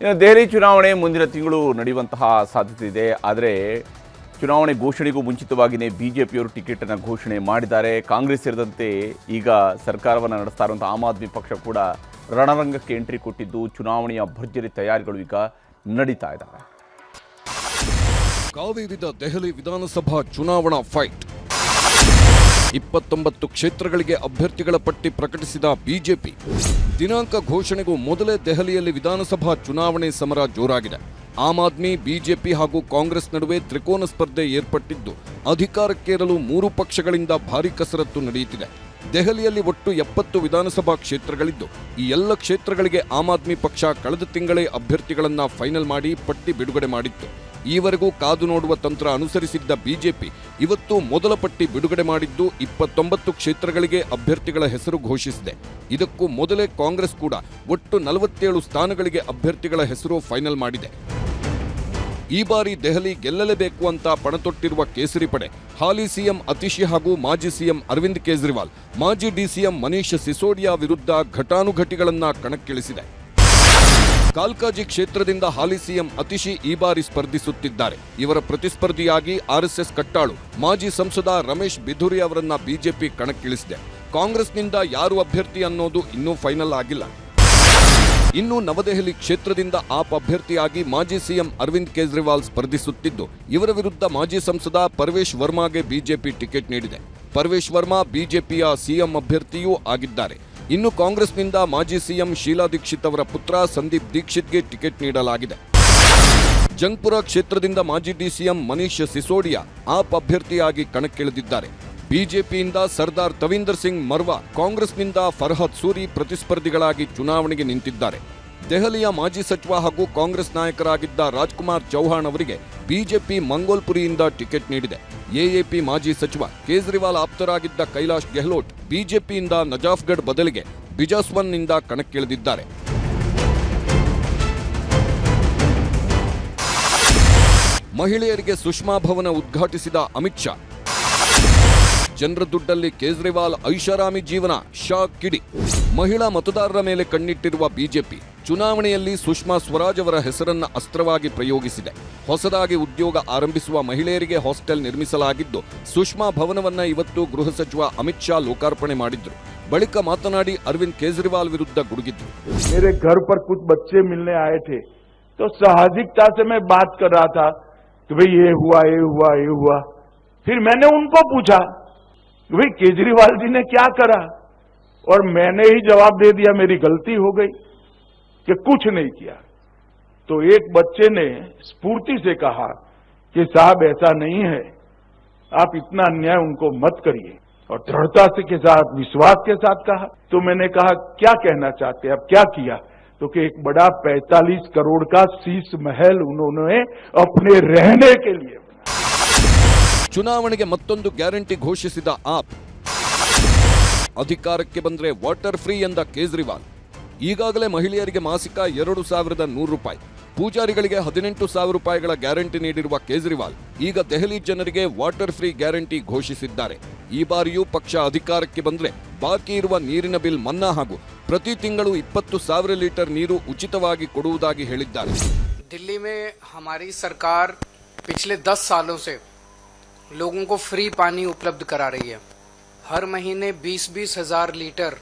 ಇನ್ನು ದೆಹಲಿ ಚುನಾವಣೆ ಮುಂದಿನ ತಿಂಗಳು ನಡೆಯುವಂತಹ ಸಾಧ್ಯತೆ ಇದೆ. ಆದರೆ ಚುನಾವಣೆ ಘೋಷಣೆಗೂ ಮುಂಚಿತವಾಗಿಯೇ ಬಿ ಜೆ ಪಿಯವರು ಟಿಕೆಟನ್ನು ಘೋಷಣೆ ಮಾಡಿದ್ದಾರೆ. ಕಾಂಗ್ರೆಸ್ ಸೇರಿದಂತೆ ಈಗ ಸರ್ಕಾರವನ್ನು ನಡೆಸ್ತಾ ಇರುವಂಥ ಆಮ್ ಆದ್ಮಿ ಪಕ್ಷ ಕೂಡ ರಣರಂಗಕ್ಕೆ ಎಂಟ್ರಿ ಕೊಟ್ಟಿದ್ದು ಚುನಾವಣೆಯ ಭರ್ಜರಿ ತಯಾರಿಗಳು ಈಗ ನಡೀತಾ ಇದ್ದಾವೆ ಕಾವೇರಿದ ದೆಹಲಿ ವಿಧಾನಸಭಾ ಚುನಾವಣಾ ಫೈಟ್. ಇಪ್ಪತ್ತೊಂಬತ್ತು ಕ್ಷೇತ್ರಗಳಿಗೆ ಅಭ್ಯರ್ಥಿಗಳ ಪಟ್ಟಿ ಪ್ರಕಟಿಸಿದ ಬಿಜೆಪಿ. ದಿನಾಂಕ ಘೋಷಣೆಗೂ ಮೊದಲೇ ದೆಹಲಿಯಲ್ಲಿ ವಿಧಾನಸಭಾ ಚುನಾವಣೆ ಸಮರ ಜೋರಾಗಿದೆ. ಆಮ್ ಆದ್ಮಿ, ಬಿಜೆಪಿ ಹಾಗೂ ಕಾಂಗ್ರೆಸ್ ನಡುವೆ ತ್ರಿಕೋನ ಸ್ಪರ್ಧೆ ಏರ್ಪಟ್ಟಿದ್ದು, ಅಧಿಕಾರಕ್ಕೇರಲು ಮೂರು ಪಕ್ಷಗಳಿಂದ ಭಾರೀ ಕಸರತ್ತು ನಡೆಯುತ್ತಿದೆ. ದೆಹಲಿಯಲ್ಲಿ ಒಟ್ಟು ಎಪ್ಪತ್ತು ವಿಧಾನಸಭಾ ಕ್ಷೇತ್ರಗಳಿದ್ದು, ಈ ಎಲ್ಲ ಕ್ಷೇತ್ರಗಳಿಗೆ ಆಮ್ ಆದ್ಮಿ ಪಕ್ಷ ಕಳೆದ ತಿಂಗಳೇ ಅಭ್ಯರ್ಥಿಗಳನ್ನು ಫೈನಲ್ ಮಾಡಿ ಪಟ್ಟಿ ಬಿಡುಗಡೆ ಮಾಡಿತ್ತು. ಈವರೆಗೂ ಕಾದು ನೋಡುವ ತಂತ್ರ ಅನುಸರಿಸಿದ್ದ ಬಿಜೆಪಿ ಇವತ್ತು ಮೊದಲ ಪಟ್ಟಿ ಬಿಡುಗಡೆ ಮಾಡಿದ್ದು ಇಪ್ಪತ್ತೊಂಬತ್ತು ಕ್ಷೇತ್ರಗಳಿಗೆ ಅಭ್ಯರ್ಥಿಗಳ ಹೆಸರು ಘೋಷಿಸಿದೆ. ಇದಕ್ಕೂ ಮೊದಲೇ ಕಾಂಗ್ರೆಸ್ ಕೂಡ ಒಟ್ಟು ನಲವತ್ತೇಳು ಸ್ಥಾನಗಳಿಗೆ ಅಭ್ಯರ್ಥಿಗಳ ಹೆಸರು ಫೈನಲ್ ಮಾಡಿದೆ. ಈ ಬಾರಿ ದೆಹಲಿ ಗೆಲ್ಲಲೇಬೇಕು ಅಂತ ಪಣತೊಟ್ಟಿರುವ ಕೇಸರಿ ಪಡೆ, ಹಾಲಿ ಸಿಎಂ ಅತಿಶಿ ಹಾಗೂ ಮಾಜಿ ಸಿಎಂ ಅರವಿಂದ್ ಕೇಜ್ರಿವಾಲ್, ಮಾಜಿ ಡಿಸಿಎಂ ಮನೀಶ್ ಸಿಸೋಡಿಯಾ ವಿರುದ್ಧ ಘಟಾನುಘಟಿಗಳನ್ನ ಕಣಕ್ಕಿಳಿಸಿದೆ. ಕಾಲ್ಕಾಜಿ ಕ್ಷೇತ್ರದಿಂದ ಹಾಲಿ ಸಿಎಂ ಅತಿಶಿ ಈ ಬಾರಿ ಸ್ಪರ್ಧಿಸುತ್ತಿದ್ದಾರೆ. ಇವರ ಪ್ರತಿಸ್ಪರ್ಧಿಯಾಗಿ ಆರ್ಎಸ್ಎಸ್ ಕಟ್ಟಾಳು. ಮಾಜಿ ಸಂಸದ ರಮೇಶ್ ಬಿಧುರಿ ಅವರನ್ನ ಬಿಜೆಪಿ ಕಣಕ್ಕಿಳಿಸಿದೆ. ಕಾಂಗ್ರೆಸ್ನಿಂದ ಯಾರು ಅಭ್ಯರ್ಥಿ ಅನ್ನೋದು ಇನ್ನೂ ಫೈನಲ್ ಆಗಿಲ್ಲ. ಇನ್ನು ನವದೆಹಲಿ ಕ್ಷೇತ್ರದಿಂದ ಆಪ್ ಅಭ್ಯರ್ಥಿಯಾಗಿ ಮಾಜಿ ಸಿಎಂ ಅರವಿಂದ್ ಕೇಜ್ರಿವಾಲ್ ಸ್ಪರ್ಧಿಸುತ್ತಿದ್ದು, ಇವರ ವಿರುದ್ಧ ಮಾಜಿ ಸಂಸದ ಪರ್ವೇಶ್ ವರ್ಮಾಗೆ ಬಿಜೆಪಿ ಟಿಕೆಟ್ ನೀಡಿದೆ. ಪರ್ವೇಶ್ ವರ್ಮಾ ಬಿಜೆಪಿಯ ಸಿಎಂ ಅಭ್ಯರ್ಥಿಯೂ ಆಗಿದ್ದಾರೆ. ಇನ್ನು ಕಾಂಗ್ರೆಸ್ನಿಂದ ಮಾಜಿ ಸಿಎಂ ಶೀಲಾ ದೀಕ್ಷಿತ್ ಅವರ ಪುತ್ರ ಸಂದೀಪ್ ದೀಕ್ಷಿತ್ಗೆ ಟಿಕೆಟ್ ನೀಡಲಾಗಿದೆ. ಜಂಗ್ಪುರ ಕ್ಷೇತ್ರದಿಂದ ಮಾಜಿ ಡಿಸಿಎಂ ಮನೀಶ್ ಸಿಸೋಡಿಯಾ ಆಪ್ ಅಭ್ಯರ್ಥಿಯಾಗಿ ಕಣಕ್ಕಿಳಿದಿದ್ದಾರೆ. ಬಿಜೆಪಿಯಿಂದ ಸರ್ದಾರ್ ತವೀಂದರ್ ಸಿಂಗ್ ಮರ್ವಾ ಕಾಂಗ್ರೆಸ್ನಿಂದ ಫರ್ಹದ್ ಸೂರಿ ಪ್ರತಿಸ್ಪರ್ಧಿಗಳಾಗಿ ಚುನಾವಣೆಗೆ ನಿಂತಿದ್ದಾರೆ. ದೆಹಲಿಯ ಮಾಜಿ ಸಚಿವ ಹಾಗೂ ಕಾಂಗ್ರೆಸ್ ನಾಯಕರಾಗಿದ್ದ ರಾಜ್ಕುಮಾರ್ ಚೌಹಾಣ್ ಅವರಿಗೆ ಬಿಜೆಪಿ ಮಂಗೋಲ್ಪುರಿಯಿಂದ ಟಿಕೆಟ್ ನೀಡಿದೆ. ಎಎಪಿ ಮಾಜಿ ಸಚಿವ ಕೇಜ್ರಿವಾಲ್ ಆಪ್ತರಾಗಿದ್ದ ಕೈಲಾಶ್ ಗೆಹ್ಲೋಟ್ ಬಿಜೆಪಿಯಿಂದ ನಜಾಫ್ಗಢ್ ಬದಲಿಗೆ ಬಿಜಾಸ್ವನ್ನಿಂದ ಕಣಕ್ಕಿಳಿದಿದ್ದಾರೆ. ಮಹಿಳೆಯರಿಗೆ ಸುಷ್ಮಾ ಭವನ ಉದ್ಘಾಟಿಸಿದ ಅಮಿತ್ ಶಾ ಜನರ ದುಡ್ಡಲ್ಲಿ ಕೇಜ್ರಿವಾಲ್ ಐಷಾರಾಮಿ ಜೀವನ ಶಾ ಕಿಡಿ ಮಹಿಳಾ ಮತದಾರರ ಮೇಲೆ ಕಣ್ಣಿಟ್ಟಿರುವ ಬಿಜೆಪಿ ಚುನಾವಣೆಯಲ್ಲಿ ಸುಷ್ಮಾ ಸ್ವರಾಜ್ ಅವರ ಹೆಸರನ್ನ ಅಸ್ತ್ರವಾಗಿ ಪ್ರಯೋಗಿಸಿದೆ ಹೊಸದಾಗಿ ಉದ್ಯೋಗ ಆರಂಭಿಸುವ ಮಹಿಳೆಯರಿಗೆ ಹಾಸ್ಟೆಲ್ ನಿರ್ಮಿಸಲಾಗಿದ್ದು ಸುಷ್ಮಾ ಭವನವನ್ನ ಇವತ್ತು ಗೃಹ ಸಚಿವ ಅಮಿತ್ ಶಾ ಲೋಕಾರ್ಪಣೆ ಮಾಡಿದ್ರು ಬಳಿಕ ಮಾತನಾಡಿ ಅರವಿಂದ್ ಕೇಜ್ರಿವಾಲ್ ವಿರುದ್ಧ ಗುಡುಗಿದ್ರು मेरे घर पर कुछ बच्चे मिलने आए थे तो साहसिकता से मैं बात कर रहा था कि भाई ये हुआ ये हुआ ये हुआ फिर मैंने उनको पूछा कि भाई केजरीवाल जी ने क्या करा? और मैंने ही जवाब दे दिया, मेरी गलती हो गई कि कुछ नहीं किया। तो एक बच्चे ने स्फूर्ति से कहा कि साहब, ऐसा नहीं है। आप इतना अन्याय उनको मत करिए। और दृढ़ता से के साथ, विश्वास के साथ कहा। तो मैंने कहा, क्या कहना चाहते हैं? अब क्या किया? तो कि एक बड़ा 45 करोड़ का शीश महल उन्होंने अपने रहने के लिए ಚುನಾವಣೆಗೆ ಮತ್ತೊಂದು ಗ್ಯಾರಂಟಿ ಘೋಷಿಸಿದ ಆಪ್. ಅಧಿಕಾರಕ್ಕೆ ಬಂದರೆ ವಾಟರ್ ಫ್ರೀ ಎಂದ ಕೇಜ್ರಿವಾಲ್. ಈಗಾಗಲೇ ಮಹಿಳೆಯರಿಗೆ ಮಾಸಿಕ ಎರಡು ಸಾವಿರದ ನೂರು ರೂಪಾಯಿ. ಪೂಜಾರಿಗಳಿಗೆ ಹದಿನೆಂಟು ಸಾವಿರ ರೂಪಾಯಿಗಳ ಗ್ಯಾರಂಟಿ ನೀಡಿರುವ ಕೇಜ್ರಿವಾಲ್ ಈಗ ದೆಹಲಿ ಜನರಿಗೆ ವಾಟರ್ ಫ್ರೀ ಗ್ಯಾರಂಟಿ ಘೋಷಿಸಿದ್ದಾರೆ. ಈ ಬಾರಿಯೂ ಪಕ್ಷ ಅಧಿಕಾರಕ್ಕೆ ಬಂದರೆ ಬಾಕಿ ಇರುವ ನೀರಿನ ಬಿಲ್ ಮನ್ನಾ ಹಾಗೂ ಪ್ರತಿ ತಿಂಗಳು ಇಪ್ಪತ್ತು ಸಾವಿರ ಲೀಟರ್ ನೀರು ಉಚಿತವಾಗಿ ಕೊಡುವುದಾಗಿ ಹೇಳಿದ್ದಾರೆ. ದಿಲ್ಲಿ ಮೇ ಹಮಾರಿ ಸರ್ಕಾರ ಪಿಚ್ಲೆ ದಸ್ ಸಾಲೋ ಸೆ लोगों को फ्री पानी उपलब्ध करा रही है हर महीने बीस बीस हजार लीटर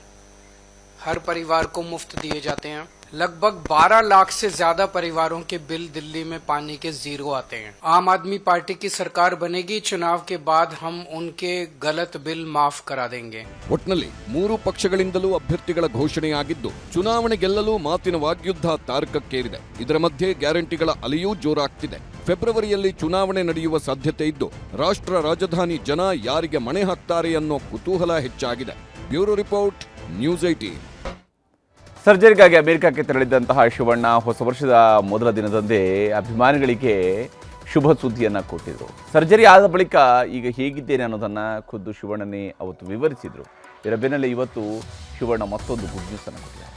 हर परिवार को मुफ्त दिए जाते हैं लगभग 12 लाख से ज्यादा परिवारों के बिल दिल्ली में पानी के जीरो आते हैं आम आदमी पार्टी की सरकार बनेगी चुनाव के बाद हम उनके गलत बिल माफ करा देंगे ಒಟ್ನಲ್ಲಿ ಮೂರು ಪಕ್ಷಗಳಿಂದಲೂ ಅಭ್ಯರ್ಥಿಗಳ ಘೋಷಣೆಯಾಗಿದ್ದು ಚುನಾವಣೆ ಗೆಲ್ಲಲು ಮಾತಿನ ವಾಗ್ಯುದ್ಧ ತಾರಕಕ್ಕೇರಿದೆ ಇದರ ಮಧ್ಯೆ ಗ್ಯಾರಂಟಿಗಳ ಅಲೆಯೂ ಜೋರಾಗ್ತಿದೆ ಫೆಬ್ರವರಿಯಲ್ಲಿ ಚುನಾವಣೆ ನಡೆಯುವ ಸಾಧ್ಯತೆ ಇದ್ದು, ರಾಷ್ಟ್ರ ರಾಜಧಾನಿ ಜನ ಯಾರಿಗೆ ಮಣೆ ಹಾಕ್ತಾರೆ ಅನ್ನೋ ಕುತೂಹಲ ಹೆಚ್ಚಾಗಿದೆ. ಬ್ಯೂರೋ ರಿಪೋರ್ಟ್, ನ್ಯೂಸ್ ಐಟೀನ್ ಸರ್ಜರಿಗಾಗಿ ಅಮೆರಿಕಕ್ಕೆ ತೆರಳಿದ್ದಂತಹ ಶಿವಣ್ಣ ಹೊಸ ವರ್ಷದ ಮೊದಲ ದಿನದಂದೇ ಅಭಿಮಾನಿಗಳಿಗೆ ಶುಭ ಸುದ್ದಿಯನ್ನು ಕೊಟ್ಟಿದ್ರು. ಸರ್ಜರಿ ಆದ ಬಳಿಕ ಈಗ ಹೇಗಿದ್ದೇನೆ ಅನ್ನೋದನ್ನು ಖುದ್ದು ಶಿವಣ್ಣನೇ ಅವತ್ತು ವಿವರಿಸಿದರು. ಇದರ ಬೆನ್ನಲ್ಲೇ ಇವತ್ತು ಶಿವಣ್ಣ ಮತ್ತೊಂದು ಗುಡ್ ನ್ಯೂಸನ್ನು ಕೊಟ್ಟಿದ್ದಾರೆ.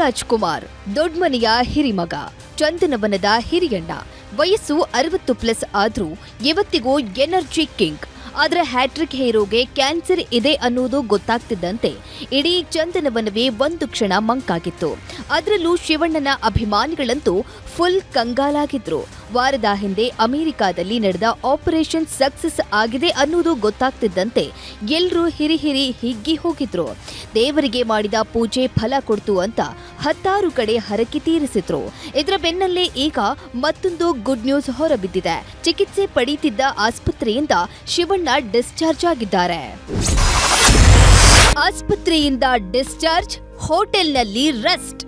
ಶಿವರಾಜ್ ಕುಮಾರ್ ದೊಡ್ಮನೆಯ ಹಿರಿಮಗ, ಚಂದನವನದ ಹಿರಿಯಣ್ಣ. ವಯಸ್ಸು ಅರವತ್ತು ಪ್ಲಸ್ ಆದ್ರೂ ಇವತ್ತಿಗೂ ಎನರ್ಜಿ ಕಿಂಗ್. ಆದರೆ ಹ್ಯಾಟ್ರಿಕ್ ಹೀರೋಗೆ ಕ್ಯಾನ್ಸರ್ ಇದೆ ಅನ್ನೋದು ಗೊತ್ತಾಗ್ತಿದ್ದಂತೆ ಇಡೀ ಚಂದನವನವೇ ಒಂದು ಕ್ಷಣ ಮಂಕಾಗಿತ್ತು. ಅದರಲ್ಲೂ ಶಿವಣ್ಣನ ಅಭಿಮಾನಿಗಳಂತೂ ಫುಲ್ ಕಂಗಾಲಾಗಿದ್ರು. ವಾರದ ಹಿಂದೆ ಅಮೆರಿಕಾದಲ್ಲಿ ನಡೆದ ಆಪರೇಷನ್ ಸಕ್ಸಸ್ ಆಗಿದೆ ಅನ್ನೋದು ಗೊತ್ತಾಗ್ತಿದ್ದಂತೆ ಎಲ್ಲರೂ ಹಿರಿ ಹಿರಿ ಹಿಗ್ಗಿ ಹೋಗಿದ್ರು. ದೇವರಿಗೆ ಮಾಡಿದ ಪೂಜೆ ಫಲ ಕೊಡ್ತು ಅಂತ ಹತ್ತಾರು ಕಡೆ ಹರಕೆ ತೀರಿಸಿದ್ರು. ಇದರ ಬೆನ್ನಲ್ಲೇ ಈಗ ಮತ್ತೊಂದು ಗುಡ್ ನ್ಯೂಸ್ ಹೊರಬಿದ್ದಿದೆ. ಚಿಕಿತ್ಸೆ ಪಡೆಯುತ್ತಿದ್ದ ಆಸ್ಪತ್ರೆಯಿಂದ ಶಿವಣ್ಣ ಡಿಸ್ಚಾರ್ಜ್ ಆಗಿದ್ದಾರೆ. ಆಸ್ಪತ್ರೆಯಿಂದ ಡಿಸ್ಚಾರ್ಜ್ ಹೋಟೆಲ್ನಲ್ಲಿ ರೆಸ್ಟ್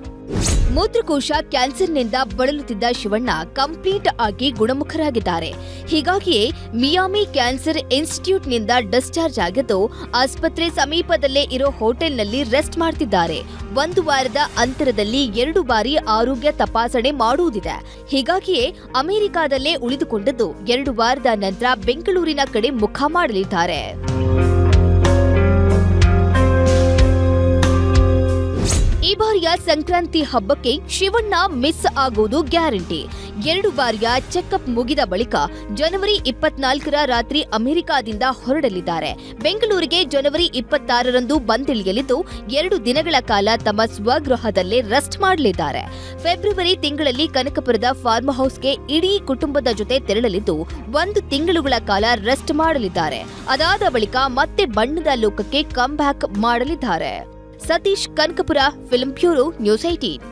ಮೂತ್ರಕೋಶ ಕ್ಯಾನ್ಸರ್ನಿಂದ ಬಳಲುತ್ತಿದ್ದ ಶಿವಣ್ಣ ಕಂಪ್ಲೀಟ್ ಆಗಿ ಗುಣಮುಖರಾಗಿದ್ದಾರೆ. ಹೀಗಾಗಿಯೇ ಮಿಯಾಮಿ ಕ್ಯಾನ್ಸರ್ ಇನ್ಸ್ಟಿಟ್ಯೂಟ್ನಿಂದ ಡಿಸ್ಚಾರ್ಜ್ ಆಗಿದ್ದು, ಆಸ್ಪತ್ರೆ ಸಮೀಪದಲ್ಲೇ ಇರೋ ಹೋಟೆಲ್ನಲ್ಲಿ ರೆಸ್ಟ್ ಮಾಡ್ತಿದ್ದಾರೆ. ಒಂದು ವಾರದ ಅಂತರದಲ್ಲಿ ಎರಡು ಬಾರಿ ಆರೋಗ್ಯ ತಪಾಸಣೆ ಮಾಡುವುದಿದೆ. ಹೀಗಾಗಿಯೇ ಅಮೆರಿಕಾದಲ್ಲೇ ಉಳಿದುಕೊಂಡಿದ್ದು, ಎರಡು ವಾರದ ನಂತರ ಬೆಂಗಳೂರಿನ ಕಡೆ ಮುಖ ಮಾಡಲಿದ್ದಾರೆ. ಬಾರಿಯ ಸಂಕ್ರಾಂತಿ ಹಬ್ಬಕ್ಕೆ ಶಿವಣ್ಣ ಮಿಸ್ ಆಗೋದು ಗ್ಯಾರಂಟಿ. ಎರಡು ಬಾರಿಯ ಚೆಕಪ್ ಮುಗಿದ ಬಳಿಕ ಜನವರಿ ಇಪ್ಪತ್ನಾಲ್ಕರ ರಾತ್ರಿ ಅಮೆರಿಕಾದಿಂದ ಹೊರಡಲಿದ್ದಾರೆ. ಬೆಂಗಳೂರಿಗೆ ಜನವರಿ ಇಪ್ಪತ್ತಾರರಂದು ಬಂದಿಳಿಯಲಿದ್ದು, ಎರಡು ದಿನಗಳ ಕಾಲ ತಮ್ಮ ಸ್ವಗೃಹದಲ್ಲೇ ರೆಸ್ಟ್ ಮಾಡಲಿದ್ದಾರೆ. ಫೆಬ್ರವರಿ ತಿಂಗಳಲ್ಲಿ ಕನಕಪುರದ ಫಾರ್ಮ್ ಹೌಸ್ಗೆ ಇಡೀ ಕುಟುಂಬದ ಜೊತೆ ತೆರಳಲಿದ್ದು, ಒಂದು ತಿಂಗಳುಗಳ ಕಾಲ ರೆಸ್ಟ್ ಮಾಡಲಿದ್ದಾರೆ. ಅದಾದ ಬಳಿಕ ಮತ್ತೆ ಬಣ್ಣದ ಲೋಕಕ್ಕೆ ಕಮ್ ಮಾಡಲಿದ್ದಾರೆ. Satish Kanakapura film bureau news eighteen.